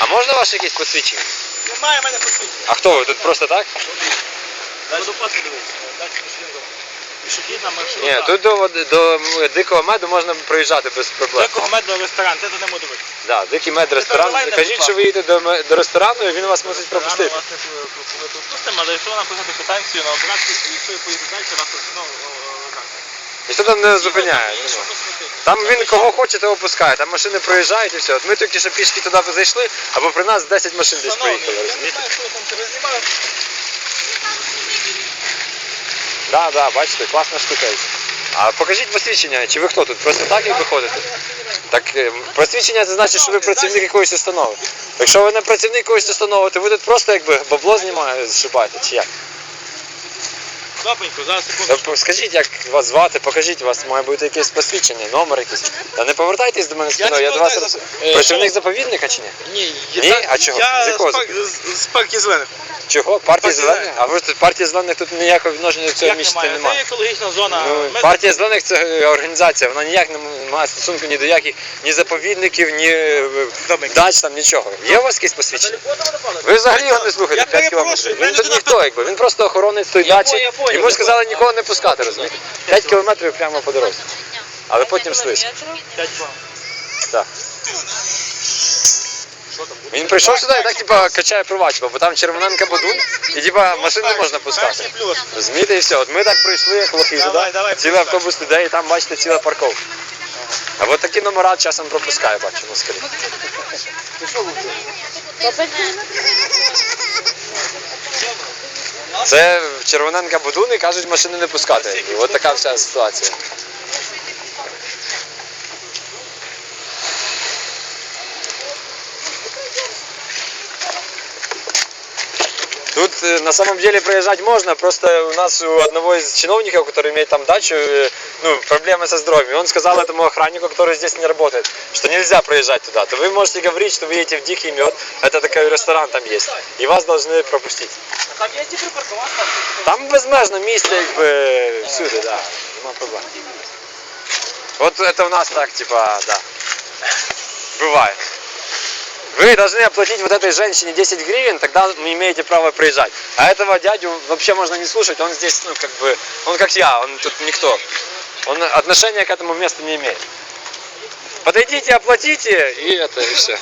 А можна ваше якесь посвідчення? Немає в мене посвідчення. А хто ви тут просто так? Водопад подивитися. Пішохідна. Маршрутка. Ні, тут до, води- до дикого меду можна проїжджати без проблем. Декого меду ресторан, це тут не можу бути. Да, дикий мед ресторан. давай Кажіть, що ви їдете до, ме- до ресторану і він вас мусить пропустити. Рано вас не пу- пу- пу- пропустимо, але якщо вона писати квитанцію на обратку, якщо ви поїдете далі, вас ну, так. Ніхто там не зупиняє. Ну. Там він кого хоче, того пускає. Там машини проїжджають і все. От ми тільки що пішки туди зайшли, або при нас 10 машин десь проїхали, я не розумієте? знаю, що ви там тебе. Да, да, бачите, класна штука. А покажіть посвідчення, чи ви хто тут? Просто так як виходите? Так е, посвідчення це значить, що ви працівник якоїсь установи. Якщо ви не працівник якоїсь установи, то ви тут просто якби бабло знімаєте, зшибаєте, чи як? Добренько, зараз секунду. Скажіть, як вас звати, покажіть, у вас має бути якесь посвідчення, номер якийсь. Та не повертайтесь до мене спиною, я до вас. Е, працівник заповідника чи ні? Ні, Ні? А чого? З Я з, з, з парки зелених. Чого? Партія зелених? А ви ж партія зелених тут ніякого відношення до цього місця немає? немає. Це екологічна зона. Ну, Ми- партія зелених це е, організація, вона ніяк не має стосунку ні до яких ні заповідників, ні е, Добренько. дач там нічого. Є у вас якесь посвідчення? Ви взагалі його не слухаєте 5 кілометрів. Він тут ніхто, якби він просто охоронець той дачі. Йому сказали нікого не пускати, розумієте? 5 кілометрів прямо по дорозі. Але потім слизько. Так. Він прийшов сюди і так типа качає права, типа, бо там червоненка бодун, і типа машин не можна пускати. Розумієте, і все. От ми так прийшли, як лохи сюди, цілий автобус людей, і там бачите ціла парковка. А от такі номера часом пропускає, бачу, москалі. Це червоненка бодун і кажуть машини не пускати. І от така вся ситуація. на самом деле проезжать можно, просто у нас у одного из чиновников, который имеет там дачу, э, ну, проблемы со здоровьем. И он сказал этому охраннику, который здесь не работает, что нельзя проезжать туда. То вы можете говорить, что вы едете в Дикий Мед, это такой ресторан там есть, и вас должны пропустить. Там є ті припаркуватися. Там безмежно місце, якби всюди, да, нема проблем. Вот это у нас так, типа, да. Бывает. Вы должны оплатить вот этой женщине 10 гривен, тогда вы имеете право приезжать. А этого дядю вообще можно не слушать, он здесь, ну, как бы, он как я, он тут никто. Он отношения к этому месту не имеет. Подойдите, оплатите, и это, и все.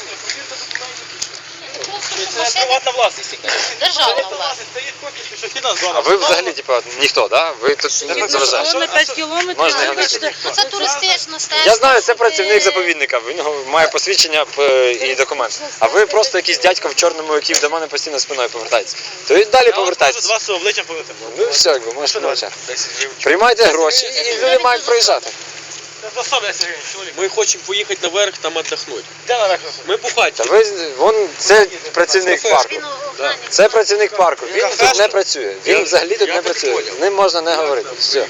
Це приватна власність. Це Державна не власність. це є пішохідна зона. А ви взагалі, типа, ніхто, да? Ви тут не заважаєте? що? на 5 кілометрів. Можна я вибачте. не- Це туристична стежка. Я знаю, це працівник заповідника, він має посвідчення п- і документ. А ви просто якийсь дядько в чорному, який до мене постійно спиною повертається. То він далі Я вам можу повертається. з вас обличчям повернути. Ну все, якби можете мовчати. 10 гривень. Приймайте гроші і люди мають проїжджати. Це за собі 10 гривень, чоловік. Мы хотим поехать наверх, там віддохнути. Де наверх? Ми бухати. Ви вон це працівник парку. Да. Це працівник парку. Він тут не працює. Він Я- взагалі тут я не працює. З ним можна не говорити. Все.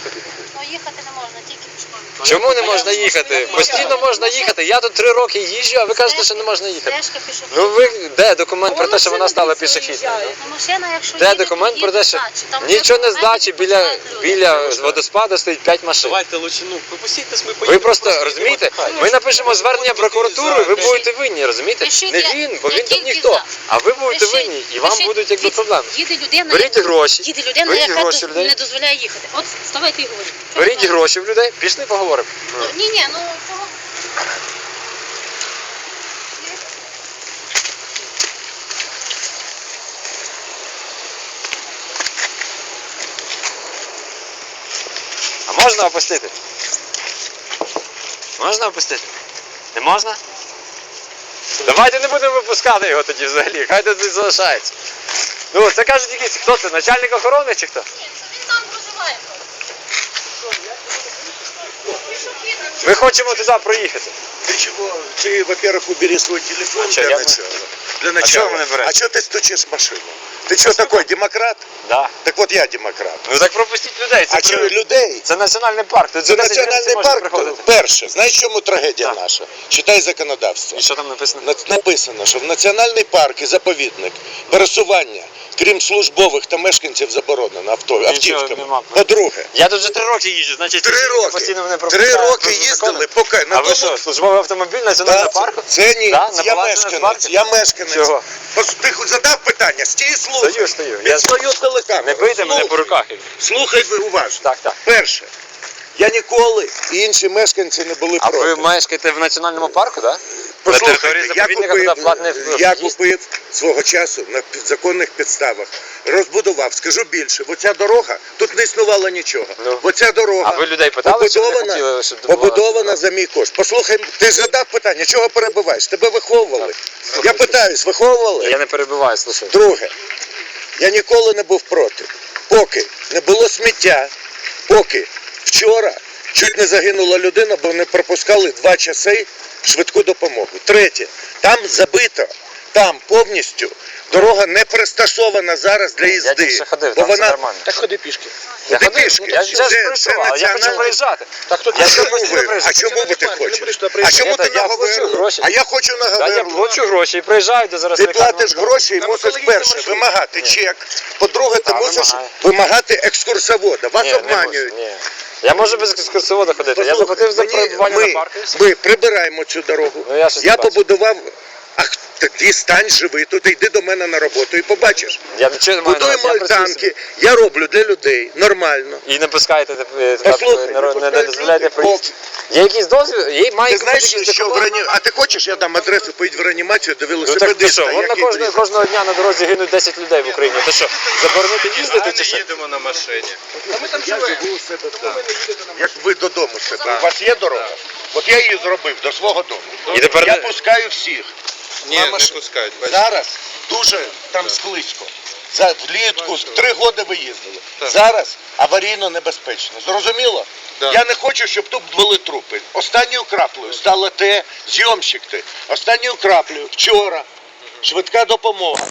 Ну, їхати не можна, тільки. Чому не можна їхати? Постійно можна їхати. Я тут три роки їжджу, а ви кажете, що не можна їхати. Стежка пішохідна. Ну ви де документ про те, що вона стала пішохідною? ну? Машина, якщо Де їде, документ то про те, їде що. Там нічого не здачі біля, відпочивають люди. біля водоспаду стоїть 5 машин. Давайте ну, мы Ви просто розумієте? Ми напишемо звернення і ви будете винні, розумієте? Пишіть, Не я- він, бо він тут ніхто. А ви будете Пишіть, винні, і вам пишіть. будуть якби проблеми. Їде людина, Беріть яка- гроші, Їде людина, беріть яка гроші тут людей. не дозволяє їхати. От вставайте і говоріть. Беріть гроші в людей, пішли поговоримо. Ну, Ні, ні, ну. А можна опустити? Можна опустити? Не можна? Давайте не будемо випускати його тоді взагалі, хай тут залишається. Ну, це кажуть якийсь, хто це, начальник охорони чи хто? Він там проживає. Ми хочемо туди проїхати. Ты чего? Ты, во-первых, убери свой телефон А чё, для я- начала. Для чё начала. вы мне берете? А что ты стучишь в машину? Ты что такой, демократ? Да. Так вот я демократ. Ну так пропустіть людей. Це, А при- что, людей? це національний парк. Тут Це за 10 гривень національний можна парк. приходити. Перше, знаєш, чому трагедія Так. наша? Читай законодавство. І що там написано? На- Написано, що в національний парк і заповідник пересування крім службових та мешканців, заборонено авто, автівками. По-друге, Я тут вже три роки їжджу, значить три роки, постійно мене три роки їздили, поки на А ви що, службовий автомобіль національного Да, парку? Це ні, Да? На я мешканець, я мешканець. Чого? Ти хоч задав питання, стій слухай. Стою, стою. Я свою телекамеру. Не бийте мене по руках. Слухай ви уважно. Так, так. Перше, я ніколи і інші мешканці не були А проти. ви мешкаєте в національному парку, так? На території я заповідника купив, туди платний я купив свого часу на під- законних підставах, розбудував, скажу більше, оця дорога, тут не існувало нічого. Ну. Оця дорога А ви людей питали, чи вони побудована, хотіли, щоб побудована за мій кошт. Послухай, ти задав питання, чого перебиваєш? Тебе виховували. Я питаюсь, виховували? Я не перебиваю, слушай. Друге, я ніколи не був проти. Поки не було сміття, поки вчора чуть не загинула людина, бо не пропускали два часи швидку допомогу. Третє, там забито, там повністю дорога не пристосована зараз для їзди. Я ходив, бо там все вона нормально. Так ходи пішки. Я ходив, пішки? Я Це- зараз це прийшов, але я хочу національне- проїжджати. Так хто А Я чому ви? А чому ви ти хочеш? А чому ти на я плачу гроші. А я хочу на Та я плачу гроші і приїжджаю, де зараз Ти платиш гроші і Там мусиш екологічна перше машина. вимагати чек. По-друге, ти Та, мусиш вимагаю. вимагати екскурсовода. Вас Ні, не обманюють. можу, ні. Я можу без екскурсовода ходити. Я Послухай, заплатив за мені- перебування ми, парку. і все. Ми прибираємо цю дорогу. Ну, я щось я не бачу. побудував. Ах, ти стань живи тут, йди до мене на роботу і побачиш. Я нічого не маю на Будуємо я працюю альтанки, я роблю для людей нормально. І не пускаєте е, Послухай, не, не не, пускають дозволяєте люди. проїзд. Є якийсь дозвіл? Є, має Ти знаєш, бути якийсь що в документ? реані... А ти хочеш, я дам адресу, поїдь в реанімацію до Ну так ти велосипедиста. що, вон на який кожного, дня на дорозі гинуть 10 людей в Україні. Ти що, заборонити їздити чи що? їдемо на машині. А ми там Я живемо. живу у себе там. Як ви додому себе. У вас є дорога? От я її зробив до свого дому. І тепер Я не- пускаю всіх. Ні, не пускають. бачите. Зараз дуже там склизько. За влітку три роки ви їздили. Так. Зараз аварійно небезпечно. Зрозуміло? Да. Я не хочу, щоб тут були трупи. Останньою краплею стало те, зйомщик ти. Останньою краплею вчора швидка допомога